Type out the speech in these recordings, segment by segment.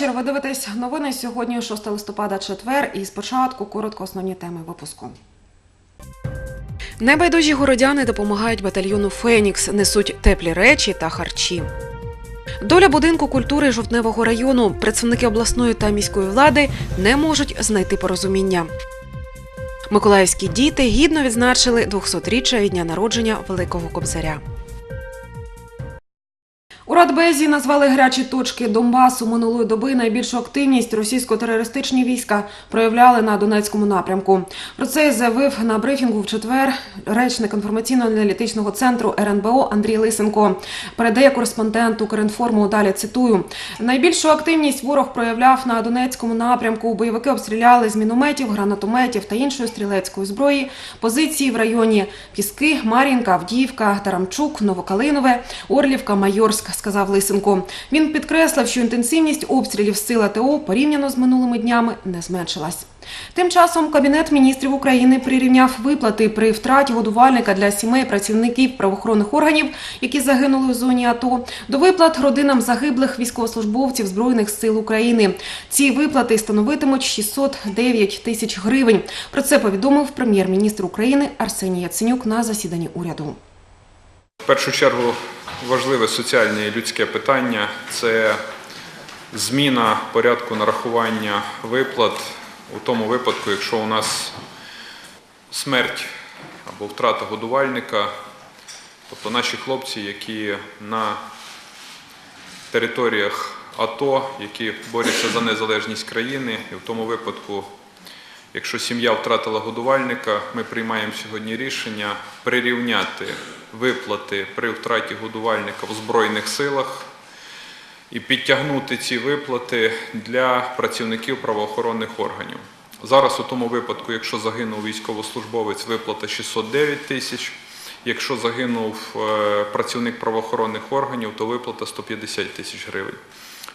Вечір. Ви дивитесь новини сьогодні, 6 листопада, четвер. І спочатку коротко основні теми випуску. Небайдужі городяни допомагають батальйону Фенікс, несуть теплі речі та харчі. Доля будинку культури жовтневого району. Представники обласної та міської влади не можуть знайти порозуміння. Миколаївські діти гідно відзначили 200-річчя від дня народження Великого Кобзаря. У Радбезі назвали гарячі точки Донбасу минулої доби. Найбільшу активність російсько-терористичні війська проявляли на Донецькому напрямку. Про це заявив на брифінгу в четвер речник інформаційно-аналітичного центру РНБО Андрій Лисенко. Передає кореспондент Укрінформу. Далі цитую: найбільшу активність ворог проявляв на Донецькому напрямку. Бойовики обстріляли з мінометів, гранатометів та іншої стрілецької зброї. Позиції в районі Піски, Мар'їнка, Авдіївка, Тарамчук, Новокалинове, Орлівка, Майорськ, сказав Лисенко. Він підкреслив, що інтенсивність обстрілів сил АТО порівняно з минулими днями не зменшилась. Тим часом Кабінет міністрів України прирівняв виплати при втраті годувальника для сімей працівників правоохоронних органів, які загинули у зоні АТО, до виплат родинам загиблих військовослужбовців Збройних сил України. Ці виплати становитимуть 609 тисяч гривень. Про це повідомив прем'єр-міністр України Арсеній Яценюк на засіданні уряду. В першу чергу важливе соціальне і людське питання це зміна порядку нарахування виплат у тому випадку, якщо у нас смерть або втрата годувальника, тобто наші хлопці, які на територіях АТО, які борються за незалежність країни, і в тому випадку, якщо сім'я втратила годувальника, ми приймаємо сьогодні рішення прирівняти виплати при втраті годувальника в Збройних силах і підтягнути ці виплати для працівників правоохоронних органів. Зараз у тому випадку, якщо загинув військовослужбовець, виплата 609 тисяч. Якщо загинув е, працівник правоохоронних органів, то виплата 150 тисяч гривень.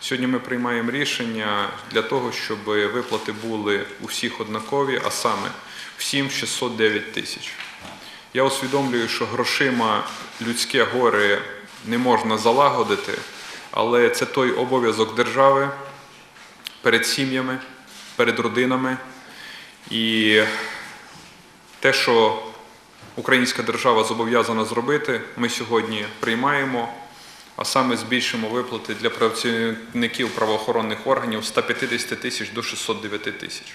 Сьогодні ми приймаємо рішення для того, щоб виплати були у всіх однакові, а саме всім 609 тисяч. Я усвідомлюю, що грошима людське горе не можна залагодити, але це той обов'язок держави перед сім'ями, перед родинами. І те, що українська держава зобов'язана зробити, ми сьогодні приймаємо, а саме збільшимо виплати для працівників правоохоронних органів з 150 тисяч до 609 тисяч.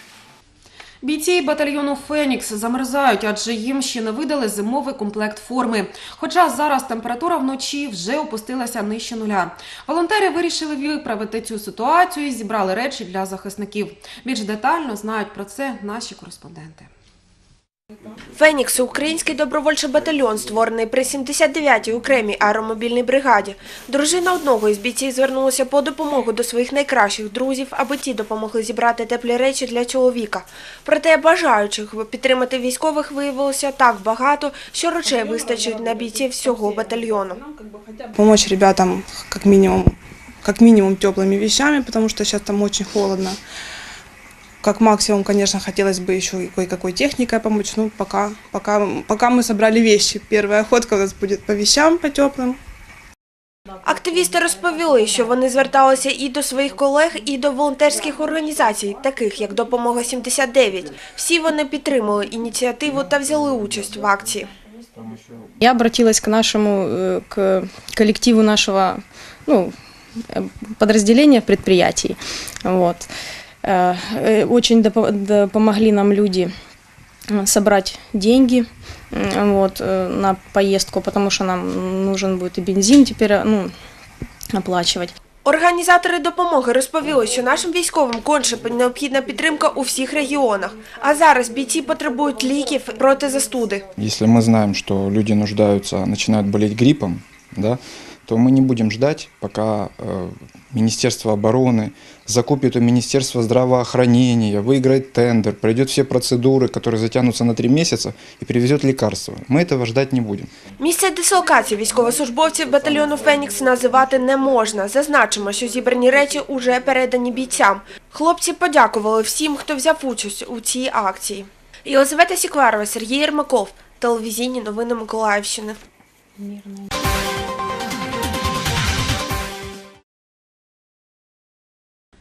Бійці батальйону Фенікс замерзають, адже їм ще не видали зимовий комплект форми. Хоча зараз температура вночі вже опустилася нижче нуля. Волонтери вирішили виправити цю ситуацію і зібрали речі для захисників. Більш детально знають про це наші кореспонденти. Фенікс – український добровольчий батальйон, створений при 79-й окремій аеромобільній бригаді. Дружина одного із бійців звернулася по допомогу до своїх найкращих друзів, аби ті допомогли зібрати теплі речі для чоловіка. Проте бажаючих підтримати військових виявилося так багато, що речей вистачить на бійців всього батальйону. помочь ребятам как минимум, как минимум теплыми вещами, потому что сейчас там очень холодно. Как максимум, конечно, хотелось бы еще и кое-какой техникой помочь. Ну, пока, пока, пока мы собрали вещи. Первая охотка у нас будет по вещам, по теплым. Активісти розповіли, що вони зверталися і до своїх колег, і до волонтерських організацій, таких як «Допомога 79». Всі вони підтримали ініціативу та взяли участь в акції. Я обратилась к нашему, э, к коллективу нашего ну, э, подразделения предприятий. Вот. Э, э, Очень допо- да- помогли нам люди э, собрать деньги м, вот, э, на поездку, потому что нам нужен будет и бензин теперь э, ну, оплачивать. Організатори допомоги розповіли, що нашим військовим конче необхідна підтримка у всіх регіонах. А зараз бійці потребують ліків проти застуди. Если мы знаем, что люди нуждаются, начинают болеть гриппом, да, то мы не будем ждать, пока э, Министерство обороны закупит у Министерства здравоохранения, выиграет тендер, пройдет все процедуры, которые затянутся на три месяца и привезет лекарства. Мы этого ждать не будем. Місце дислокації військовослужбовців батальйону «Фенікс» називати не можна. Зазначимо, що зібрані речі уже передані бійцям. Хлопці подякували всім, хто взяв участь у цій акції. Єлизавета Сікларова, Сергій Єрмаков. Телевізійні новини Миколаївщини.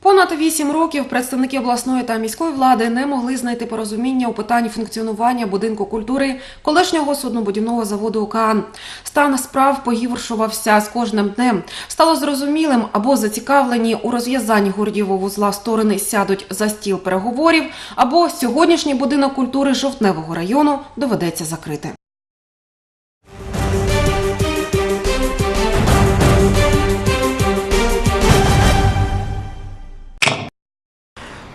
Понад вісім років представники обласної та міської влади не могли знайти порозуміння у питанні функціонування будинку культури колишнього суднобудівного заводу «Океан». Стан справ погіршувався з кожним днем. Стало зрозумілим або зацікавлені у розв'язанні гордієвого вузла сторони сядуть за стіл переговорів, або сьогоднішній будинок культури жовтневого району доведеться закрити.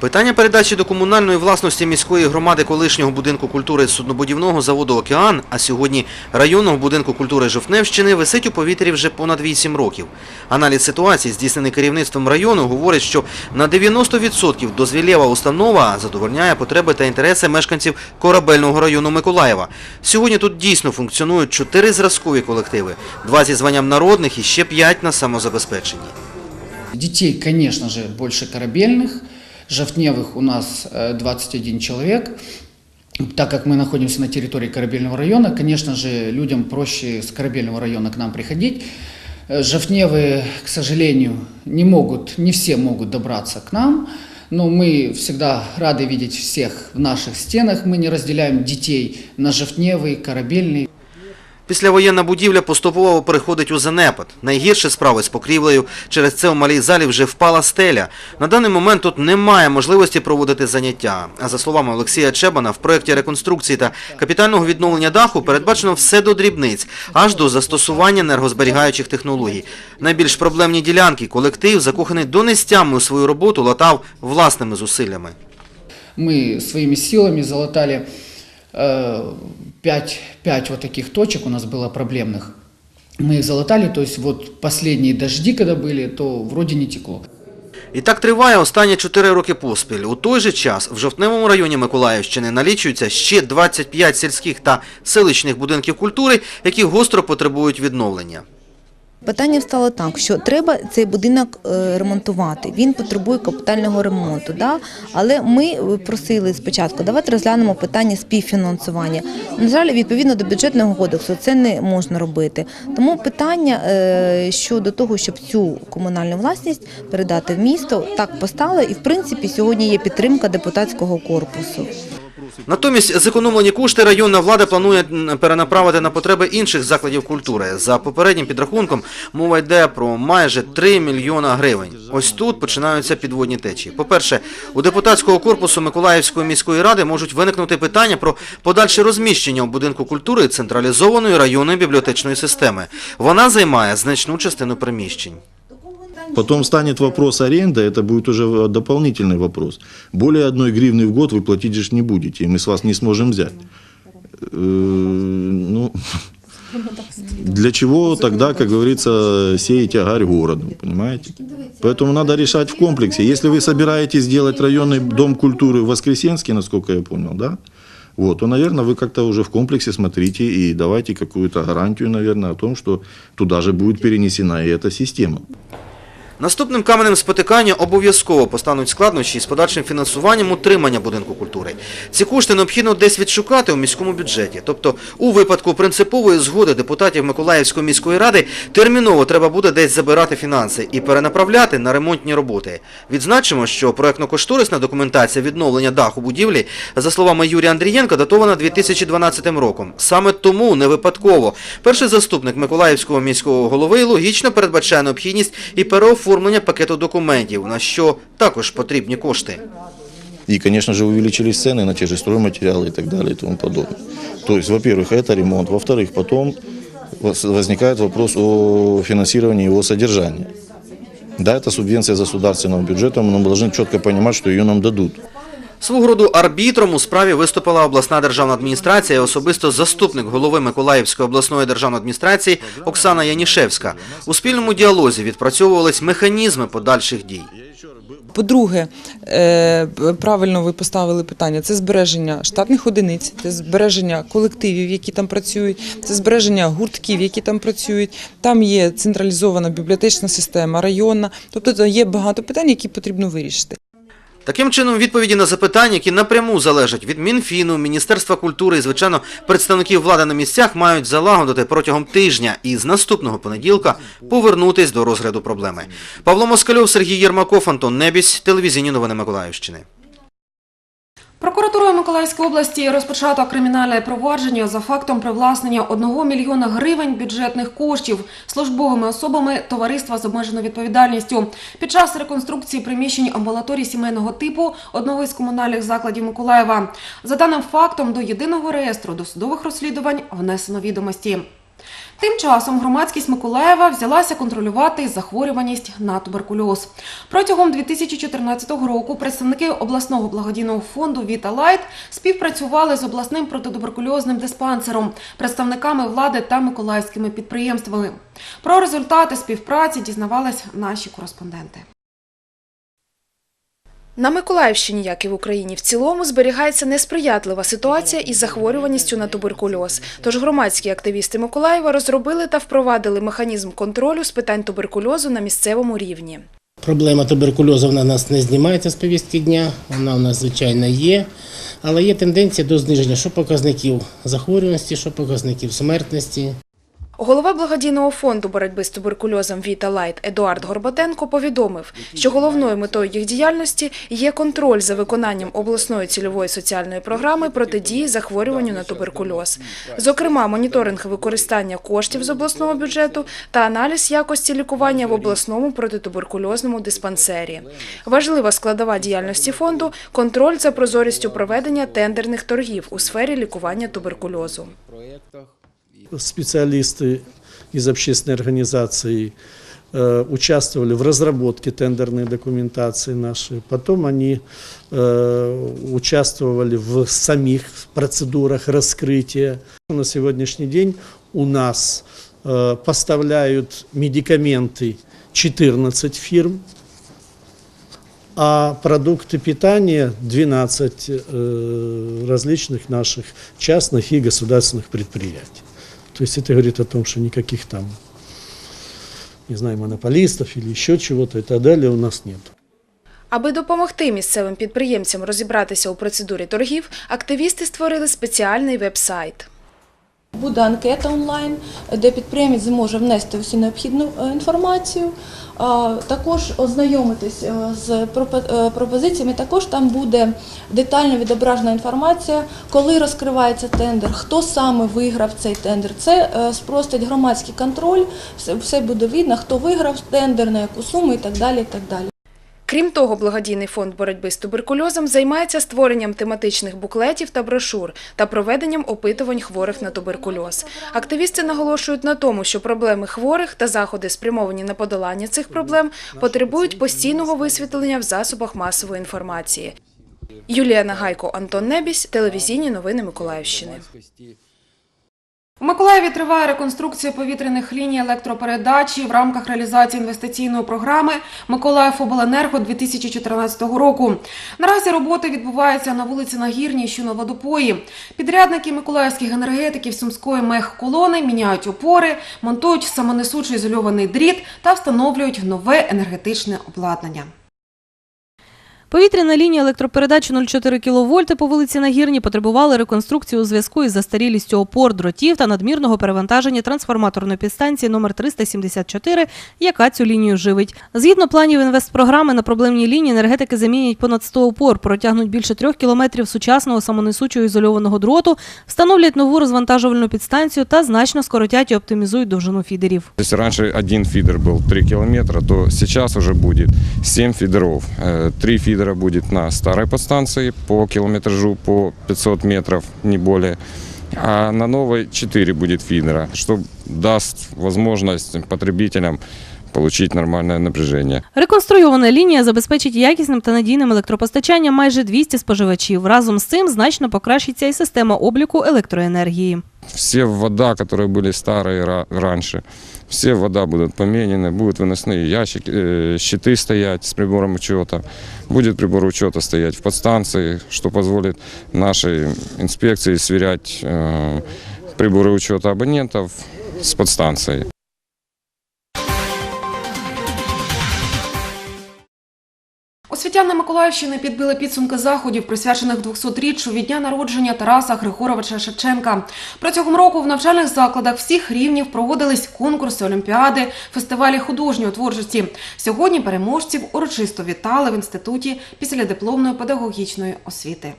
Питання передачі до комунальної власності міської громади колишнього будинку культури суднобудівного заводу «Океан», а сьогодні районного будинку культури Жовтневщини, висить у повітрі вже понад 8 років. Аналіз ситуації, здійснений керівництвом району, говорить, що на 90% дозвілєва установа задовольняє потреби та інтереси мешканців корабельного району Миколаєва. Сьогодні тут дійсно функціонують чотири зразкові колективи, два зі званням народних і ще п'ять на самозабезпеченні. Детей, конечно же, больше корабельных. Жовтневых у нас э, 21 человек. Так как мы находимся на территории корабельного района, конечно же, людям проще с корабельного района к нам приходить. Э, Жовтневые, к сожалению, не могут, не все могут добраться к нам, но мы всегда рады видеть всех в наших стенах. Мы не разделяем детей на жовтневый, корабельный. Післявоєнна будівля поступово переходить у занепад. Найгірше справи з покрівлею. Через це у малій залі вже впала стеля. На даний момент тут немає можливості проводити заняття. А за словами Олексія Чебана, в проєкті реконструкції та капітального відновлення даху передбачено все до дрібниць, аж до застосування енергозберігаючих технологій. Найбільш проблемні ділянки колектив, закоханий донестями у свою роботу, латав власними зусиллями. Мы своими силами залатали э, пять, пять вот таких точек у нас было проблемных. Мы их залатали, то есть вот последние дожди, когда были, то вроде не текло. І так триває останні 4 роки поспіль. У той же час в Жовтневому районі Миколаївщини налічується ще 25 сільських та селищних будинків культури, які гостро потребують відновлення. Питання стало так, що треба цей будинок е, ремонтувати. Він потребує капітального ремонту. Да? Але ми е, просили спочатку, давайте розглянемо питання співфінансування. На жаль, відповідно до бюджетного кодексу це не можна робити. Тому питання е, щодо того, щоб цю комунальну власність передати в місто, так постало. І в принципі сьогодні є підтримка депутатського корпусу. Натомість зекономлені кошти районна влада планує перенаправити на потреби інших закладів культури. За попереднім підрахунком мова йде про майже 3 мільйона гривень. Ось тут починаються підводні течії. По-перше, у депутатського корпусу Миколаївської міської ради можуть виникнути питання про подальше розміщення у будинку культури централізованої районної бібліотечної системи. Вона займає значну частину приміщень. Потом станет вопрос аренды, это будет уже дополнительный вопрос. Более одной гривны в год вы платить же не будете, и мы с вас не сможем взять. Э, Ну, для чего тогда, как говорится, сеять тягарь городу, понимаете? Поэтому надо решать в комплексе. Если вы собираетесь сделать районный дом культуры в Воскресенске, насколько я понял, да? Вот, то, наверное, вы как-то уже в комплексе смотрите и давайте какую-то гарантию, наверное, о том, что туда же будет перенесена и эта система. Наступним каменем спотикання обов'язково постануть складнощі з подальшим фінансуванням утримання будинку культури. Ці кошти необхідно десь відшукати у міському бюджеті. Тобто, у випадку принципової згоди депутатів Миколаївської міської ради терміново треба буде десь забирати фінанси і перенаправляти на ремонтні роботи. Відзначимо, що проектно-кошторисна документація відновлення даху будівлі, за словами Юрія Андрієнка, датована 2012 роком. Саме тому не випадково перший заступник Миколаївського міського голови логічно передбачає необхідність і переоформлення пакету документів, на що також потрібні кошти. И, конечно же, увеличились цены на те же стройматериалы и так далее и тому подобное. То есть, во-первых, это ремонт. Во-вторых, потом воз- возникает вопрос о финансировании его содержания. Да, это субвенция государственного бюджета, но мы должны четко понимать, что ее нам дадут. Свого арбітром у справі виступила обласна державна адміністрація і особисто заступник голови Миколаївської обласної державної адміністрації Оксана Янішевська. У спільному діалозі відпрацьовувались механізми подальших дій. По-друге, е, правильно ви поставили питання: це збереження штатних одиниць, це збереження колективів, які там працюють, це збереження гуртків, які там працюють. Там є централізована бібліотечна система, районна. Тобто є багато питань, які потрібно вирішити. Таким чином, відповіді на запитання, які напряму залежать від Мінфіну, Міністерства культури і, звичайно, представників влади на місцях, мають залагодити протягом тижня і з наступного понеділка повернутись до розгляду проблеми. Павло Москальов, Сергій Єрмаков, Антон Небісь, телевізійні новини Миколаївщини. Прокуратурою Миколаївської області розпочато кримінальне провадження за фактом привласнення 1 мільйона гривень бюджетних коштів службовими особами товариства з обмеженою відповідальністю під час реконструкції приміщень амбулаторій сімейного типу одного із комунальних закладів Миколаєва. За даним фактом до єдиного реєстру досудових розслідувань внесено відомості. Тим часом громадськість Миколаєва взялася контролювати захворюваність на туберкульоз. Протягом 2014 року представники обласного благодійного фонду Віта Лайт співпрацювали з обласним протитуберкульозним диспансером, представниками влади та миколаївськими підприємствами. Про результати співпраці дізнавались наші кореспонденти. На Миколаївщині, як і в Україні в цілому, зберігається несприятлива ситуація із захворюваністю на туберкульоз. Тож громадські активісти Миколаєва розробили та впровадили механізм контролю з питань туберкульозу на місцевому рівні. Проблема туберкульозу вона нас не знімається з повістки дня, вона у нас звичайно є, але є тенденція до зниження що показників захворюваності, що показників смертності. Голова благодійного фонду боротьби з туберкульозом Віта Лайт Едуард Горбатенко повідомив, що головною метою їх діяльності є контроль за виконанням обласної цільової соціальної програми протидії захворюванню на туберкульоз. Зокрема, моніторинг використання коштів з обласного бюджету та аналіз якості лікування в обласному протитуберкульозному диспансері. Важлива складова діяльності фонду контроль за прозорістю проведення тендерних торгів у сфері лікування туберкульозу. Специалисты из общественной организации э, участвовали в разработке тендерной документации нашей. Потом они э, участвовали в самих процедурах раскрытия. На сегодняшний день у нас э, поставляют медикаменты 14 фирм, а продукты питания 12 э, различных наших частных и государственных предприятий. То есть это говорит о том, что никаких там, не знаю, монополистов или еще чего-то и так далее у нас нет. Аби допомогти місцевим підприємцям розібратися у процедурі торгів, активісти створили спеціальний веб-сайт. Буде анкета онлайн, де підприємець зможе внести всю необхідну е, інформацію, також ознайомитись е, з е, пропозиціями. Також там буде детально відображена інформація, коли розкривається тендер, хто саме виграв цей тендер. Це е, спростить громадський контроль, все буде видно, хто виграв тендер, на яку суму і так далі. І так далі. Крім того, благодійний фонд боротьби з туберкульозом займається створенням тематичних буклетів та брошур та проведенням опитувань хворих на туберкульоз. Активісти наголошують на тому, що проблеми хворих та заходи, спрямовані на подолання цих проблем, потребують постійного висвітлення в засобах масової інформації. Юлія Нагайко, Антон Небісь, телевізійні новини Миколаївщини. У Миколаєві триває реконструкція повітряних ліній електропередачі в рамках реалізації інвестиційної програми Миколаївобленерго 2014 року. Наразі роботи відбуваються на вулиці Нагірній, що на водопої. Підрядники миколаївських енергетиків Сумської мехколони міняють опори, монтують самонесучий ізольований дріт та встановлюють нове енергетичне обладнання. Повітряна лінія електропередач 0,4 кВт по вулиці Нагірні потребували реконструкції у зв'язку із застарілістю опор, дротів та надмірного перевантаження трансформаторної підстанції номер 374, яка цю лінію живить. Згідно планів інвестпрограми на проблемній лінії енергетики замінять понад 100 опор, протягнуть більше трьох кілометрів сучасного самонесучого ізольованого дроту, встановлять нову розвантажувальну підстанцію та значно скоротять і оптимізують довжину фідерів. Если раньше один фидер был 3 километра, то сейчас уже будет 7 фидеров. Э, Три фидера будет на старой подстанции по километражу по 500 метров, не более. А на новой 4 будет фидера, что даст возможность потребителям получить нормальное напряжение. Реконструйована лінія забезпечить якісним та надійним електропостачанням майже 200 споживачів. Разом з цим значно покращиться і система обліку електроенергії. Все вода, которые были старые ра- раньше, все вода будут поменены, будут выносные ящики, э, щиты стоять с прибором учета, будет прибор учета стоять в подстанции, что позволит нашей инспекции сверять э, приборы учета абонентов с подстанцией. Освітяни Миколаївщини підбили підсумки заходів, присвячених 200-річчю від дня народження Тараса Григоровича Шевченка. Протягом року в навчальних закладах всіх рівнів проводились конкурси, олімпіади, фестивалі художньої творчості. Сьогодні переможців урочисто вітали в інституті після дипломної педагогічної освіти.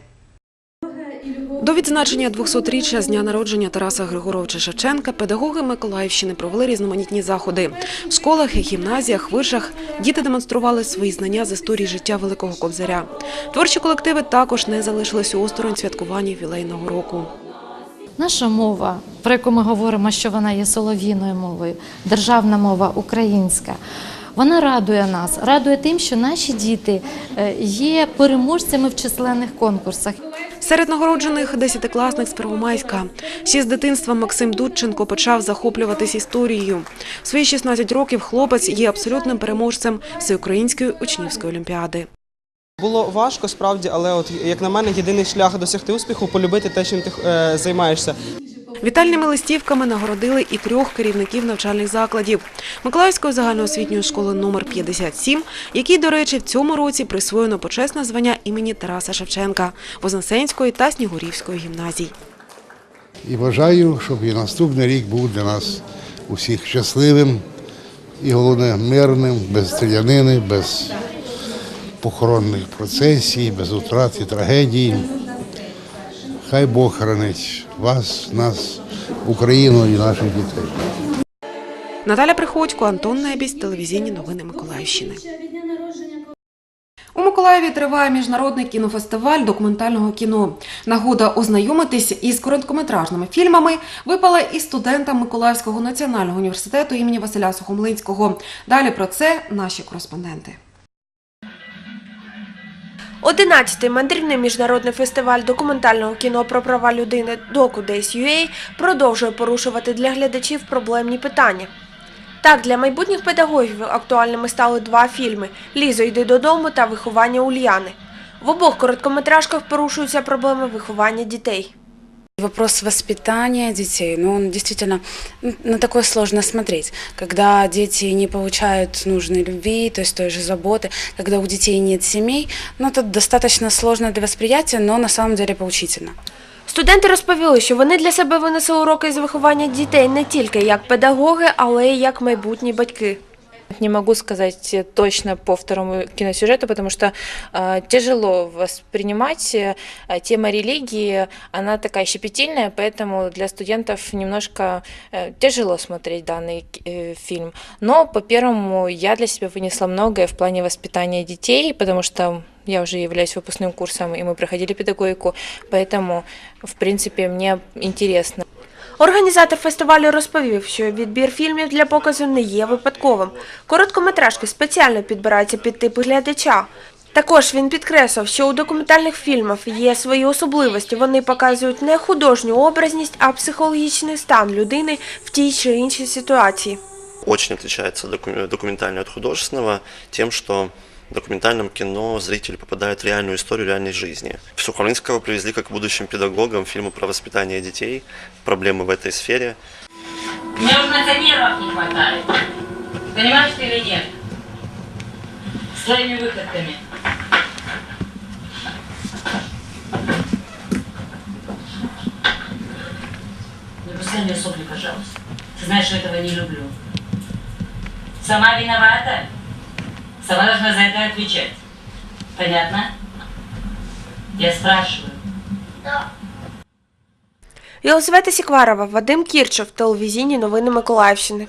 До відзначення 200-річчя з дня народження Тараса Григоровича Шевченка педагоги Миколаївщини провели різноманітні заходи. В школах і гімназіях, вишах діти демонстрували свої знання з історії життя Великого Кобзаря. Творчі колективи також не залишилися осторонь святкування ювілейного року. Наша мова, про яку ми говоримо, що вона є солов'їною мовою, державна мова українська. Вона радує нас, радує тим, що наші діти е, є переможцями в численних конкурсах. Серед нагороджених десятикласник з Первомайська. Ще з дитинства Максим Дудченко почав захоплюватись історією. В свої 16 років хлопець є абсолютним переможцем всеукраїнської учнівської олімпіади. Було важко справді, але от як на мене, єдиний шлях досягти успіху полюбити те, чим ти е, займаєшся. Вітальними листівками нагородили і трьох керівників навчальних закладів Миколаївської загальноосвітньої школи номер 57, якій, до речі, в цьому році присвоєно почесне звання імені Тараса Шевченка, Вознесенської та Снігурівської гімназій. І бажаю, щоб і наступний рік був для нас усіх щасливим і головне мирним, без стрілянини, без похоронних процесій, без утрат і трагедій. Хай Бог хранить вас, нас, Україну і наших дітей. Наталя Приходько, Антон Небісь, телевізійні новини Миколаївщини. У Миколаєві триває міжнародний кінофестиваль документального кіно. Нагода ознайомитись із короткометражними фільмами випала і студентам Миколаївського національного університету імені Василя Сухомлинського. Далі про це наші кореспонденти. Одинадцятий мандрівний міжнародний фестиваль документального кіно про права людини Docu Days UA продовжує порушувати для глядачів проблемні питання. Так, для майбутніх педагогів актуальними стали два фільми Лізо йди додому та Виховання Ульяни. В обох короткометражках порушуються проблеми виховання дітей. Вопрос воспитания детей, ну, он действительно на такое сложно смотреть. Когда дети не получают нужной любви, то есть той же заботы, когда у детей нет семей, ну, это достаточно сложно для восприятия, но на самом деле поучительно. Студенти розповіли, що вони для себе винесли уроки з виховання дітей не тільки як педагоги, але й як майбутні батьки. Не могу сказать точно по второму киносюжету, потому что э, тяжело воспринимать. Э, тема религии, она такая щепетильная, поэтому для студентов немножко э, тяжело смотреть данный э, фильм. Но по первому я для себя вынесла многое в плане воспитания детей, потому что я уже являюсь выпускным курсом, и мы проходили педагогику, поэтому, в принципе, мне интересно. Організатор фестивалю розповів, що відбір фільмів для показу не є випадковим. Короткометражки спеціально підбираються під тип глядача. Також він підкреслив, що у документальних фільмах є свої особливості. Вони показують не художню образність, а психологічний стан людини в тій чи іншій ситуації. Очень отличается доку- документальное от художественного тем, что в документальном кино зритель попадает в реальную историю реальной жизни. Сухомлинского привезли как будущим педагогом фильмы про воспитание детей, проблемы в этой сфере. Мне уже нервов не хватает. Понимаешь ты или нет? С твоими выходками. Не пускай мне сопли, пожалуйста. Ты знаешь, что этого не люблю. Сама виновата? Сама должна за это отвечать. Понятно? Я спрашиваю. Єлизавета Сікварова, Вадим Кірчев, телевізійні новини Миколаївщини.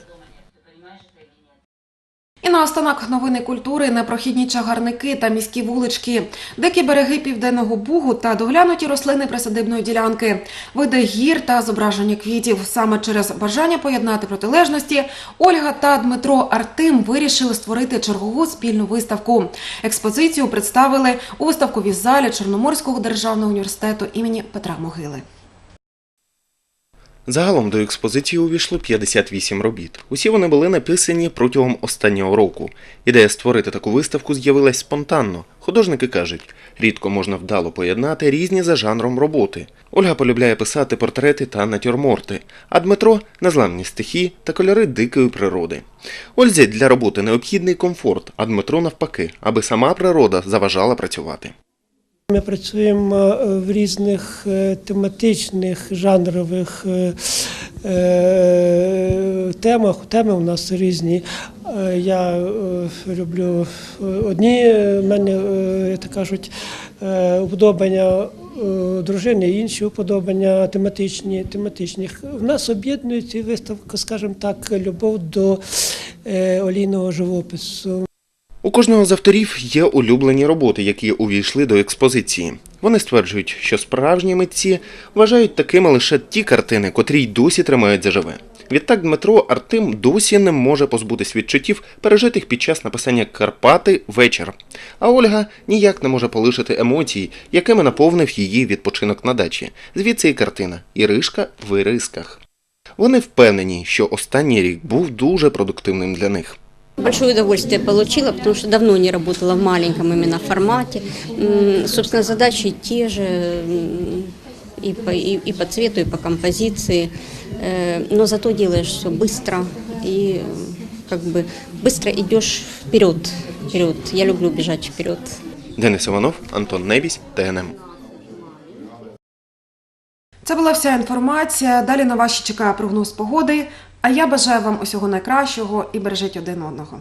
І наостанок новини культури, непрохідні чагарники та міські вулички, дикі береги південного бугу та доглянуті рослини присадибної ділянки, види гір та зображення квітів. Саме через бажання поєднати протилежності Ольга та Дмитро Артим вирішили створити чергову спільну виставку. Експозицію представили у виставковій залі Чорноморського державного університету імені Петра Могили. Загалом до експозиції увійшло 58 робіт. Усі вони були написані протягом останнього року. Ідея створити таку виставку з'явилась спонтанно. Художники кажуть, рідко можна вдало поєднати різні за жанром роботи. Ольга полюбляє писати портрети та натюрморти, а Дмитро незламні стихи та кольори дикої природи. Ользі для роботи необхідний комфорт, а Дмитро навпаки, аби сама природа заважала працювати. Ми працюємо е, в різних е, тематичних жанрових е, темах. Теми у нас різні. Я люблю одні, в мене, то кажуть, уподобання дружини, інші уподобання тематичні. тематичні. В нас об'єднує ці виставки, скажімо так, любов до олійного живопису. У кожного з авторів є улюблені роботи, які увійшли до експозиції. Вони стверджують, що справжні митці вважають такими лише ті картини, котрі й досі тримають заживе. Відтак Дмитро Артем досі не може позбутись відчуттів, пережитих під час написання Карпати вечір. А Ольга ніяк не може полишити емоцій, якими наповнив її відпочинок на дачі. Звідси і картина Іришка в Ірисках. Вони впевнені, що останній рік був дуже продуктивним для них. Большое удовольствие получила, потому что давно не работала в маленьком именно формате. М, Собственно, задачи те же м, и по, и, и по цвету, и по композиции, Э, но зато делаешь все быстро и м, как бы быстро идешь вперед. вперед. Я люблю бежать вперед. Денис Іванов, Антон Небісь, ТНМ. Це була вся інформація. Далі на вас ще чекає прогноз погоди. А я бажаю вам усього найкращого і бережіть один одного.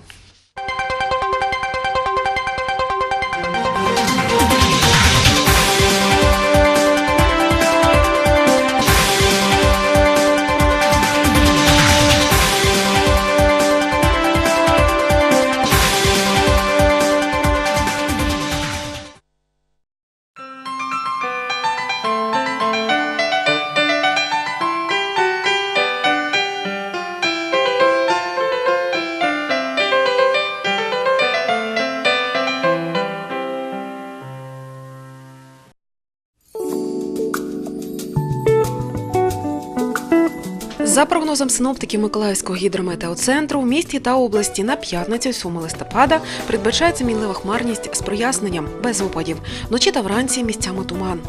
За прогнозом синоптиків Миколаївського гідрометеоцентру, в місті та області на п'ятницю 7 листопада передбачається мінлива хмарність з проясненням без опадів. Вночі та вранці місцями туман.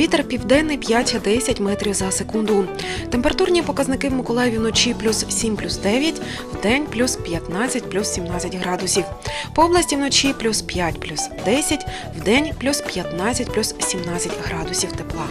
Вітер південний 5-10 метрів за секунду. Температурні показники в Миколаєві вночі плюс 7 плюс 9, в день плюс 15 плюс 17 градусів. По області вночі плюс 5 плюс 10, в день плюс 15 плюс 17 градусів тепла.